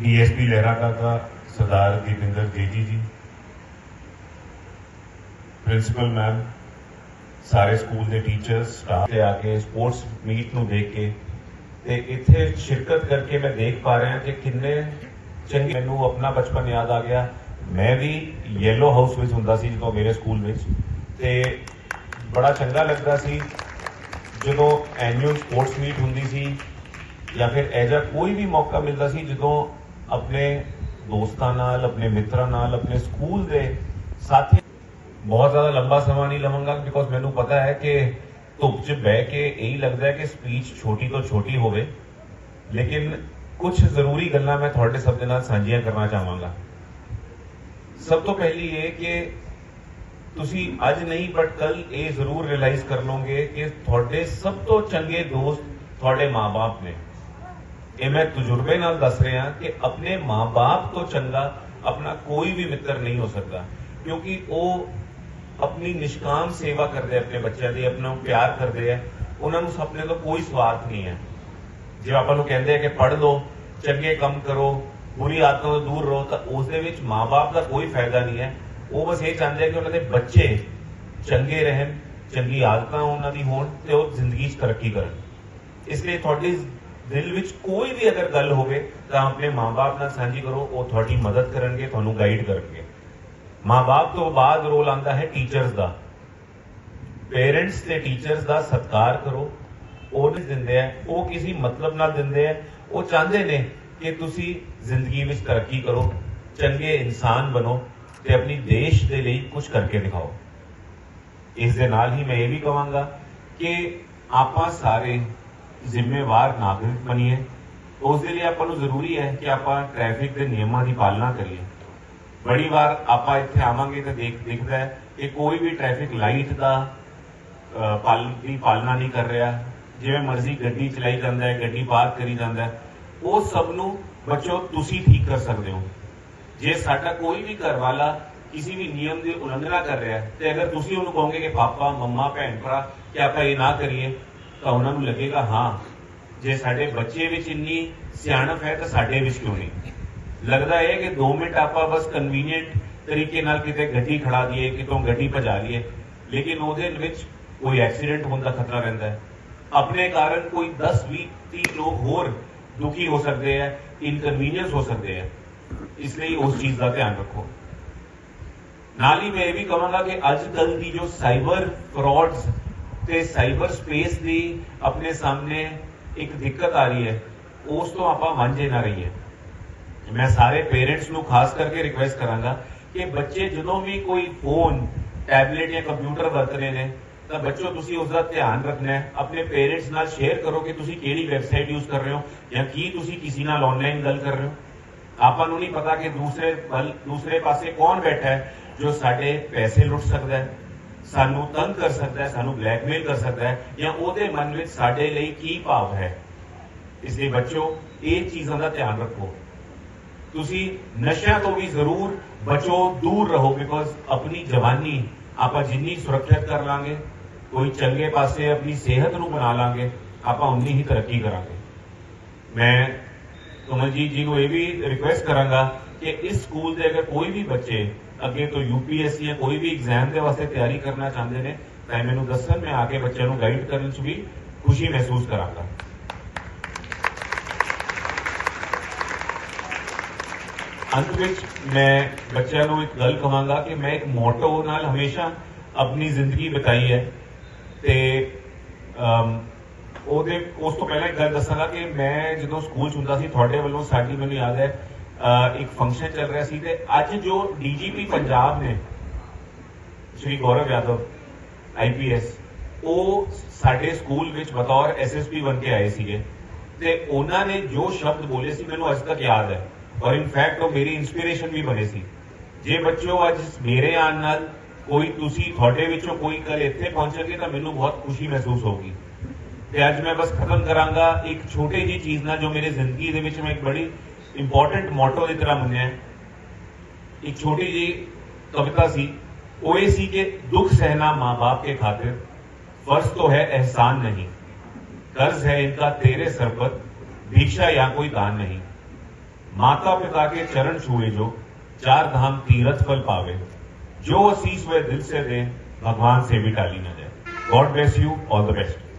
DSP ਲਹਿਰਾ ਕਾਕਾ, ਸਰਦਾਰ ਦੀਪਿੰਦਰ ਜੀਜੀ ji, principal ma'am, ਸਾਰੇ ਸਕੂਲ ਦੇ ਟੀਚਰਸ ਸਟਾਫ ਤੇ ਆ ਕੇ ਸਪੋਰਟਸ ਮੀਟ ਨੂੰ ਦੇਖ ਕੇ ਤੇ ਇੱਥੇ ਸ਼ਿਰਕਤ ਕਰਕੇ ਮੈਂ ਦੇਖ ਪਾ ਰਿਹਾ ਕਿ ਕਿੰਨੇ ਚੰਗੇ ਮੈਨੂੰ ਆਪਣਾ ਬਚਪਨ ਯਾਦ ਆ ਗਿਆ। ਮੈਂ ਵੀ ਯੈਲੋ ਹਾਊਸ ਵਿੱਚ ਹੁੰਦਾ ਸੀ ਜਦੋਂ ਮੇਰੇ ਸਕੂਲ ਵਿੱਚ ਤੇ ਬੜਾ ਚੰਗਾ ਲੱਗਦਾ ਸੀ। ਜਦੋਂ ਐਨੂਅਲ ਸਪੋਰਟਸ ਮੀਟ ਹੁੰਦੀ ਸੀ ਜਾਂ ਫਿਰ ਐਜਾ ਕੋਈ ਵੀ ਮੌਕਾ ਮਿਲਦਾ ਸੀ, ਜਦੋਂ ਆਪਣੇ ਦੋਸਤਾਂ ਨਾਲ, ਆਪਣੇ ਮਿੱਤਰਾਂ ਨਾਲ, ਆਪਣੇ ਸਕੂਲ ਦੇ ਸਾਥੀ ਬਹੁਤ ਜ਼ਿਆਦਾ ਲੰਬਾ ਸਮਾਂ ਨਹੀਂ ਲਵਾਂਗਾ ਬਿਕੋਜ਼ ਮੈਨੂੰ ਪਤਾ ਹੈ ਕਿ ਧੁੱਪ 'ਚ ਬਹਿ ਕੇ ਇਹੀ ਲੱਗਦਾ ਹੈ ਕਿ ਸਪੀਚ ਛੋਟੀ ਤੋਂ ਛੋਟੀ ਹੋਵੇ। ਲੇਕਿਨ ਕੁਝ ਜ਼ਰੂਰੀ ਗੱਲਾਂ ਮੈਂ ਤੁਹਾਡੇ ਸਭ ਦੇ ਨਾਲ ਸਾਂਝੀਆਂ ਕਰਨਾ ਚਾਹਾਂਗਾ। ਸਭ ਤੋਂ ਪਹਿਲੀ ਇਹ ਕਿ ਤੁਸੀਂ ਅੱਜ ਨਹੀਂ ਬਟ ਕੱਲ ਇਹ ਜ਼ਰੂਰ ਰਿਅਲਾਈਜ਼ ਕਰ ਲਓਗੇ ਕਿ ਤੁਹਾਡੇ ਸਭ ਤੋਂ ਚੰਗੇ ਦੋਸਤ ਤੁਹਾਡੇ ਮਾਪੇ ਨੇ। ਇਹ ਮੈਂ ਤਜਰਬੇ ਨਾਲ ਦੱਸ ਰਿਹਾ ਕਿ ਆਪਣੇ ਮਾਪੇ ਤੋਂ ਚੰਗਾ ਆਪਣਾ ਕੋਈ ਵੀ ਮਿੱਤਰ ਨਹੀਂ ਹੋ ਸਕਦਾ, ਕਿਉਂਕਿ ਉਹ ਆਪਣੀ ਨਿਸ਼ਕਾਮ ਸੇਵਾ ਕਰਦੇ ਆਪਣੇ ਬੱਚਿਆਂ ਦੀ, ਆਪਣਾ ਪਿਆਰ ਕਰਦੇ ਆ। ਉਹਨਾਂ ਨੂੰ ਸੁਪਨੇ ਤੋਂ ਕੋਈ ਸਵਾਰਥ ਨਹੀਂ ਹੈ। ਜੇ ਆਪਾਂ ਨੂੰ ਕਹਿੰਦੇ ਆ ਕਿ ਪੜ੍ਹ ਲਓ, ਚੰਗੇ ਕੰਮ ਕਰੋ, ਬੁਰੀ ਆਦਤਾਂ ਤੋਂ ਦੂਰ ਰਹੋ, ਤਾਂ ਉਸ ਦੇ ਵਿੱਚ ਮਾਪੇ ਦਾ ਕੋਈ ਫਾਇਦਾ ਨਹੀਂ ਹੈ। ਉਹ ਬਸ ਇਹ ਚਾਹੁੰਦੇ ਆ ਕਿ ਉਹਨਾਂ ਦੇ ਬੱਚੇ ਚੰਗੇ ਰਹਿਣ, ਚੰਗੀ ਆਦਤਾਂ ਉਹਨਾਂ ਦੀ ਹੋਣ ਤੇ ਉਹ ਜ਼ਿੰਦਗੀ 'ਚ ਤਰੱਕੀ ਕਰਨ। ਇਸ ਲਈ ਤੁਹਾਡੀ ਦਿਲ ਵਿੱਚ ਕੋਈ ਵੀ ਅਗਰ ਗੱਲ ਹੋਵੇ ਤਾਂ ਆਪਣੇ ਮਾਪੇ ਨਾਲ ਸਾਂਝੀ ਕਰੋ, ਉਹ ਤੁਹਾਡੀ ਮਦਦ ਕਰਨਗੇ, ਤੁਹਾਨੂੰ ਗਾਈਡ ਕਰਨਗੇ। ਮਾਪੇ ਤੋਂ ਬਾਅਦ ਰੋਲ ਆਂਦਾ ਹੈ ਟੀਚਰਸ ਦਾ। ਪੇਰੈਂਟਸ ਤੇ ਟੀਚਰਸ ਦਾ ਸਤਿਕਾਰ ਕਰੋ। ਉਹ ਨਹੀਂ ਦਿੰਦੇ ਆ, ਉਹ ਕਿਸੇ ਮਤਲਬ ਨਾਲ ਦਿੰਦੇ ਆ। ਉਹ ਚਾਹੁੰਦੇ ਨੇ ਕਿ ਤੁਸੀਂ ਜ਼ਿੰਦਗੀ ਵਿੱਚ ਤਰੱਕੀ ਕਰੋ, ਚੰਗੇ ਇਨਸਾਨ ਬਣੋ ਤੇ ਆਪਣੀ ਦੇਸ਼ ਦੇ ਲਈ ਕੁਝ ਕਰਕੇ ਦਿਖਾਓ। ਇਸ ਦੇ ਨਾਲ ਹੀ ਮੈਂ ਇਹ ਵੀ ਕਹਾਂਗਾ ਕਿ ਆਪਾਂ ਸਾਰੇ ਜ਼ਿੰਮੇਵਾਰ ਨਾਗਰਿਕ ਬਣੀਏ। ਉਸ ਦੇ ਲਈ ਆਪਾਂ ਨੂੰ ਜ਼ਰੂਰੀ ਹੈ ਕਿ ਆਪਾਂ ਟ੍ਰੈਫਿਕ ਦੇ ਨਿਯਮਾਂ ਦੀ ਪਾਲਣਾ ਕਰੀਏ। ਬੜੀ ਵਾਰ ਆਪਾਂ ਇੱਥੇ ਆਵਾਂਗੇ ਤਾਂ ਦੇਖ ਦਿਖਦਾ ਹੈ ਕਿ ਕੋਈ ਵੀ ਟ੍ਰੈਫਿਕ ਲਾਈਟ ਦਾ ਅਹ, ਦੀ ਪਾਲਣਾ ਨਹੀਂ ਕਰ ਰਿਹਾ। ਜਿਵੇਂ ਮਰਜ਼ੀ ਗੱਡੀ ਚਲਾਈ ਜਾਂਦਾ ਹੈ ਗੱਡੀ ਪਾਰਕ ਕਰੀ ਜਾਂਦਾ ਹੈ। ਉਹ ਸਭ ਨੂੰ ਬੱਚੋ ਤੁਸੀਂ ਠੀਕ ਕਰ ਸਕਦੇ ਹੋ। ਜੇ ਸਾਡਾ ਕੋਈ ਵੀ ਘਰ ਵਾਲਾ ਕਿਸੇ ਵੀ ਨਿਯਮ ਦੀ ਉਲੰਘਣਾ ਕਰ ਰਿਹਾ ਹੈ ਤੇ ਅਗਰ ਤੁਸੀਂ ਉਹਨੂੰ ਕਹੋਗੇ ਕਿ ਪਾਪਾ ਮੰਮਾ ਭੈਣ ਭਰਾ ਕਿ ਆਪਾਂ ਇਹ ਨਾ ਕਰੀਏ ਤਾਂ ਉਹਨਾਂ ਨੂੰ ਲੱਗੇਗਾ, ਹਾਂ, ਜੇ ਸਾਡੇ ਬੱਚੇ ਵਿੱਚ ਇੰਨੀ ਸਿਆਣਪ ਹੈ ਤਾਂ ਸਾਡੇ ਵਿੱਚ ਕਿਉਂ ਨਹੀਂ? ਲੱਗਦਾ ਹੈ ਕਿ 2 ਮਿੰਟ ਆਪਾਂ ਬਸ ਕਨਵੀਨੀਅੰਟ ਤਰੀਕੇ ਨਾਲ ਕਿਤੇ ਗੱਡੀ ਖੜਾ ਦਈਏ, ਕਿਤੋਂ ਗੱਡੀ ਭਜਾ ਲਈਏ, ਲੇਕਿਨ ਉਹਦੇ ਵਿੱਚ ਕੋਈ ਐਕਸੀਡੈਂਟ ਹੋਣ ਦਾ ਖਤਰਾ ਰਹਿੰਦਾ ਹੈ। ਆਪਣੇ ਕਾਰਨ ਕੋਈ 10 20 30 ਲੋਕ ਹੋਰ ਦੁਖੀ ਹੋ ਸਕਦੇ ਹੈ ਇਨਕਨਵੀਨੀਅੰਸ ਹੋ ਸਕਦੇ ਹੈ। ਇਸ ਲਈ ਉਸ ਚੀਜ਼ ਦਾ ਧਿਆਨ ਰੱਖੋ। ਨਾਲ ਹੀ ਮੈਂ ਇਹ ਵੀ ਕਹਾਂਗਾ ਕਿ ਅੱਜ ਕੱਲ ਦੀ ਜੋ ਸਾਈਬਰ ਫਰਾਡਸ ਤੇ ਸਾਈਬਰ ਸਪੇਸ ਦੀ ਆਪਣੇ ਸਾਹਮਣੇ ਇੱਕ ਦਿੱਕਤ ਆ ਰਹੀ ਹੈ। ਉਸ ਤੋਂ ਆਪਾਂ ਵਾਂਝੇ ਨਾ ਰਹੀਏ। ਮੈਂ ਸਾਰੇ ਪੇਰੈਂਟਸ ਨੂੰ ਖਾਸ ਕਰਕੇ ਰਿਕੁਐਸਟ ਕਰਾਂਗਾ ਕਿ ਬੱਚੇ ਜਦੋਂ ਵੀ ਕੋਈ ਫੋਨ ਟੈਬਲੇਟ ਜਾਂ ਕੰਪਿਊਟਰ ਵਰਤ ਰਹੇ ਨੇ, ਤਾਂ ਬੱਚੋ, ਤੁਸੀਂ ਉਸ ਦਾ ਧਿਆਨ ਰੱਖਣਾ ਹੈ। ਆਪਣੇ ਪੇਰੈਂਟਸ ਨਾਲ ਸ਼ੇਅਰ ਕਰੋ ਕਿ ਤੁਸੀਂ ਕਿਹੜੀ ਵੈਬਸਾਈਟ ਯੂਜ਼ ਕਰ ਰਹੇ ਹੋ ਜਾਂ ਕੀ ਤੁਸੀਂ ਕਿਸੇ ਨਾਲ ਆਨਲਾਈਨ ਗੱਲ ਕਰ ਰਹੇ ਹੋ। ਆਪਾਂ ਨੂੰ ਨਹੀਂ ਪਤਾ ਕਿ ਦੂਸਰੇ ਵੱਲ, ਦੂਸਰੇ ਪਾਸੇ ਕੌਣ ਬੈਠਾ ਹੈ ਜੋ ਸਾਡੇ ਪੈਸੇ ਲੁੱਟ ਸਕਦਾ ਹੈ। ਸਾਨੂੰ ਤੰਗ ਕਰ ਸਕਦਾ ਹੈ, ਸਾਨੂੰ ਬਲੈਕਮੇਲ ਕਰ ਸਕਦਾ ਹੈ ਜਾਂ ਉਹਦੇ ਮਨ ਵਿੱਚ ਸਾਡੇ ਲਈ ਕੀ ਭਾਵ ਹੈ। ਇਸ ਲਈ ਬੱਚੋ ਇਹ ਚੀਜ਼ਾਂ ਦਾ ਧਿਆਨ ਰੱਖੋ। ਤੁਸੀਂ ਨਸ਼ਿਆਂ ਤੋਂ ਵੀ ਜ਼ਰੂਰ ਬਚੋ, ਦੂਰ ਰਹੋ ਬਿਕੋਜ਼ ਆਪਣੀ ਜਵਾਨੀ ਆਪਾਂ ਜਿੰਨੀ ਸੁਰੱਖਿਅਤ ਕਰ ਲਾਂਗੇ, ਕੋਈ ਚੰਗੇ ਪਾਸੇ ਆਪਣੀ ਸਿਹਤ ਨੂੰ ਬਣਾ ਲਾਂਗੇ, ਆਪਾਂ ਉਨੀ ਹੀ ਤਰੱਕੀ ਕਰਾਂਗੇ। ਮੈਂ ਕਮਲਜੀਤ ਜੀ ਨੂੰ ਇਹ ਵੀ ਰਿਕੁਐਸਟ ਕਰਾਂਗਾ ਕਿ ਇਸ ਸਕੂਲ ਦੇ ਅਗਰ ਕੋਈ ਵੀ ਬੱਚੇ ਅੱਗੇ ਤੋਂ ਯੂਪੀਐਸਸੀ ਜਾਂ ਕੋਈ ਵੀ ਐਗਜ਼ਾਮ ਦੇ ਵਾਸਤੇ ਤਿਆਰੀ ਕਰਨਾ ਚਾਹੁੰਦੇ ਨੇ, ਤਾਂ ਮੈਨੂੰ ਦੱਸਣ, ਮੈਂ ਆ ਕੇ ਬੱਚਿਆਂ ਨੂੰ ਗਾਈਡ ਕਰਨ 'ਚ ਵੀ ਖੁਸ਼ੀ ਮਹਿਸੂਸ ਕਰਾਂਗਾ। ਅੰਤ ਵਿੱਚ ਮੈਂ ਬੱਚਿਆਂ ਨੂੰ ਇੱਕ ਗੱਲ ਕਹਾਂਗਾ ਕਿ ਮੈਂ ਇੱਕ ਮੋਟੋ ਨਾਲ ਹਮੇਸ਼ਾ ਆਪਣੀ ਜ਼ਿੰਦਗੀ ਬਿਤਾਈ ਹੈ ਤੇ ਉਹਦੇ, ਉਸ ਤੋਂ ਪਹਿਲਾਂ ਇੱਕ ਗੱਲ ਦੱਸਾਂਗਾ ਕਿ ਮੈਂ ਜਦੋਂ ਸਕੂਲ 'ਚ ਹੁੰਦਾ ਸੀ, ਤੁਹਾਡੇ ਵੱਲੋਂ ਸਾਡੀ ਮੈਨੂੰ ਯਾਦ ਹੈ ਇੱਕ ਫੰਕਸ਼ਨ ਚੱਲ ਰਿਹਾ ਸੀ ਤੇ ਅੱਜ ਜੋ ਡੀਜੀਪੀ ਪੰਜਾਬ ਨੇ, ਸ਼੍ਰੀ ਗੌਰਵ ਯਾਦਵ ਆਈਪੀਐਸ ਉਹ ਸਾਡੇ ਸਕੂਲ ਵਿੱਚ ਬਤੌਰ ਐਸਐਸਪੀ ਬਣ ਕੇ ਆਏ ਸੀਗੇ ਤੇ ਉਹਨਾਂ ਨੇ ਜੋ ਸ਼ਬਦ ਬੋਲੇ ਸੀ ਮੈਨੂੰ ਅੱਜ ਤੱਕ ਯਾਦ ਹੈ ਔਰ ਇਨਫੈਕਟ ਉਹ ਮੇਰੀ ਇਨਸਪੀਰੇਸ਼ਨ ਵੀ ਬਣੇ ਸੀ। ਜੇ ਬੱਚਿਓ ਅੱਜ ਮੇਰੇ ਆਉਣ ਨਾਲ ਕੋਈ ਤੁਸੀਂ ਤੁਹਾਡੇ ਵਿੱਚੋਂ ਕੋਈ ਕੱਲ ਇੱਥੇ ਪਹੁੰਚਣਗੇ ਤਾਂ ਮੈਨੂੰ ਬਹੁਤ ਖੁਸ਼ੀ ਮਹਿਸੂਸ ਹੋਗੀ ਤੇ ਅੱਜ ਮੈਂ ਬਸ ਖਤਮ ਕਰਾਂਗਾ ਇੱਕ ਛੋਟੀ ਜੀ ਚੀਜ਼ ਨਾਲ ਜੋ ਮੇਰੀ ਜ਼ਿੰਦਗੀ ਦੇ ਵਿੱਚ ਮੈਂ ਇੱਕ ਬੜੀ ਇੰਪੋਰਟੈਂਟ ਮੋਟੋ ਦੀ ਤਰ੍ਹਾਂ ਮੰਨਿਆ ਹੈ ਇੱਕ ਛੋਟੀ ਜੀ ਕਵਿਤਾ ਸੀ ਉਹ ਇਹ ਸੀ ਕਿ ਦੁੱਖ सहना माँ बाप के खातिर फर्ज तो है एहसान नहीं कर्ज है इनका तेरे सर पर भिक्षा या कोई दान नहीं माता पिता के चरण छुए जो चार धाम तीरथ फल पावे जो असीस वह दिल से दे भगवान से भी टाली न जाए God bless you all the best